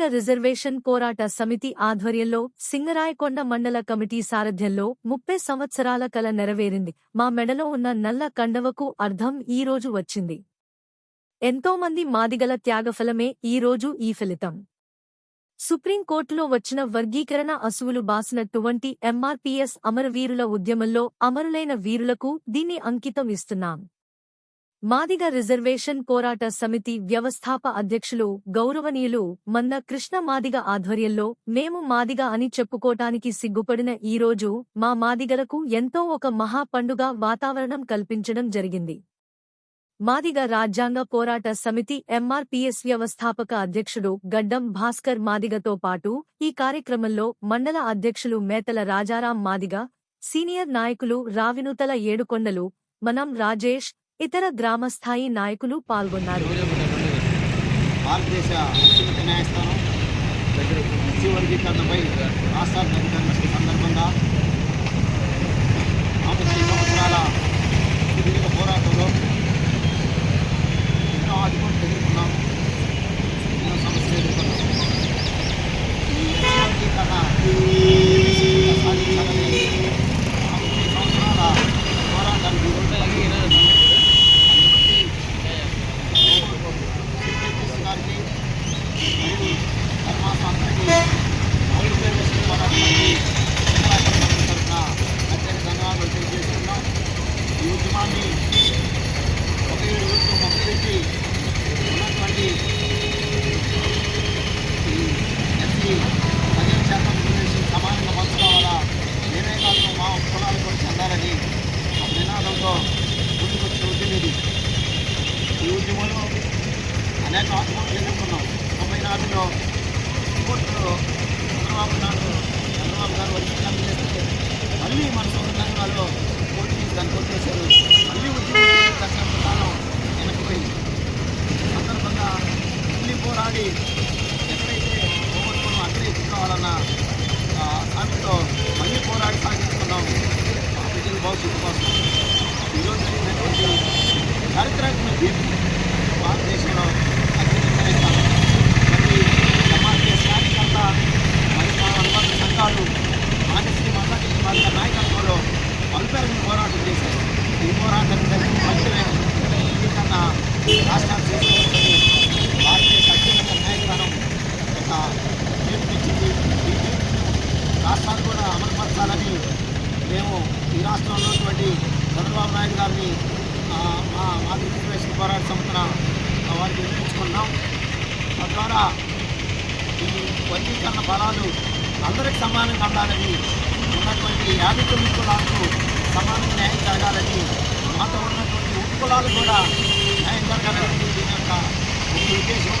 Madiga reservation పోరాట సమితి ఆధ్వర్యంలో సింగరాయకొండ మండల కమిటీ సారథ్యంలో ముప్పై సంవత్సరాల కల నెరవేరింది. మా మెడలో ఉన్న నల్ల కండవకు అర్థం ఈ రోజు వచ్చింది. ఎంతోమంది మాదిగల త్యాగఫలమే ఈ రోజు ఈ ఫలితం. సుప్రీంకోర్టులో వచ్చిన వర్గీకరణ అసువులు బాసినటువంటి ఎంఆర్పీఎస్ అమరవీరుల ఉద్యమంలో అమరులైన వీరులకు దీన్ని అంకితం ఇస్తున్నాం. మాదిగ రిజర్వేషన్ పోరాట సమితి వ్యవస్థాప అధ్యక్షులు గౌరవనీయులు మంద కృష్ణ మాదిగ ఆధ్వర్యంలో మేము మాదిగ అని చెప్పుకోటానికి సిగ్గుపడిన ఈ రోజు మా మాదిగలకు ఎంతో ఒక మహా పండుగ వాతావరణం కల్పించడం జరిగింది. మాదిగ రాజ్యాంగ పోరాట సమితి ఎంఆర్పీఎస్ వ్యవస్థాపక అధ్యక్షుడు గడ్డం భాస్కర్ మాదిగతో పాటు ఈ కార్యక్రమంలో మండల అధ్యక్షులు మేతల రాజారాం మాదిగ సీనియర్ నాయకులు రావినుతల ఏడుకొండలు మనం రాజేష్ ఇతర గ్రామస్థాయి నాయకులు పాల్గొన్నారు. భారతదేశ అత్యున్నత న్యాయస్థానం ఎస్సీ వర్గీకరణపై రాష్ట్రాలు ప్రకటించిన సందర్భంగా ముప్పై సంవత్సరాల సుదీర్ఘ పోరాటంలో ఎన్నో ఎదుర్కొన్నాం ఎన్నో సమస్యలు ఎదుర్కొన్నాం. ఈ ఎస్సీ వర్గీకరణ ఒక ఏడు రోజులు ఉన్నటువంటి ఈ ఎస్సీ పదిహేను శాతం రిజర్వేషన్ సమానంగా పంచడం వల్ల నేనే కాదు మా కులాలు కూడా చెందాలని ఒక నినాదంతో ముందుకొచ్చిన ఉద్యమం ఇది ఈ ఉద్యమంలో అనేక ఆత్మహత్యలు ఎదుర్కొన్నాం తొంభై నాలుగులో కోర్టులో చంద్రబాబు నాయుడు చంద్రబాబు గారు వచ్చి మళ్ళీ మన సొంత రంగాల్లో పోటీ దాన్ని కొట్టేశారు మళ్ళీ ఉద్యమం దర్శనం కాలం వెనక్కిపోయింది ఈ సందర్భంగా మళ్ళీ పోరాడి ఎక్కడైతే పోగొట్టుకున్నాం అక్కడే ఎత్తుకోవాలన్న ఆ, సామెతో మళ్ళీ పోరాడి సాగించుకున్నాం ఆ ప్రజల భవిష్యత్తు కోసం ఈరోజు జరిగినటువంటి చారిత్రాత్మక తీర్పు భారతదేశంలో అత్యున్నత మరి సమాజ శాఖకంత మరి మా అనుబంధ సంఘాలు మానసిక మతానికి వాళ్ళ నాయకత్వంలో పలుపేరుని పోరాటం చేశారు. ఈ పోరాటం జరిగిన ఫలితమే కన్నా రాష్ట్రాలు చేసిన భారతదేశ అత్యున్నత న్యాయస్థానం ఒక తీర్పిచ్చింది ఈ తీర్పును రాష్ట్రాలు కూడా అమలుపరచాలని మేము ఈ రాష్ట్రంలో ఉన్నటువంటి చంద్రబాబు నాయుడు గారిని ఆ, మా మా రిజర్వేషన్ పోరాట సంస్థన వారికి వినిపించుకున్నాం తద్వారా ఈ వర్గీకరణ ఫలాలు అందరికి సమానంగా ఉండాలని ఉన్నటువంటి యాభై తొమ్మిది కులాలకు సమానంగా న్యాయం జరగాలని మాతో ఉన్నటువంటి ఉప్పు కులాలు కూడా న్యాయం జరగాలని దీని యొక్క ముఖ్య ఉద్దేశం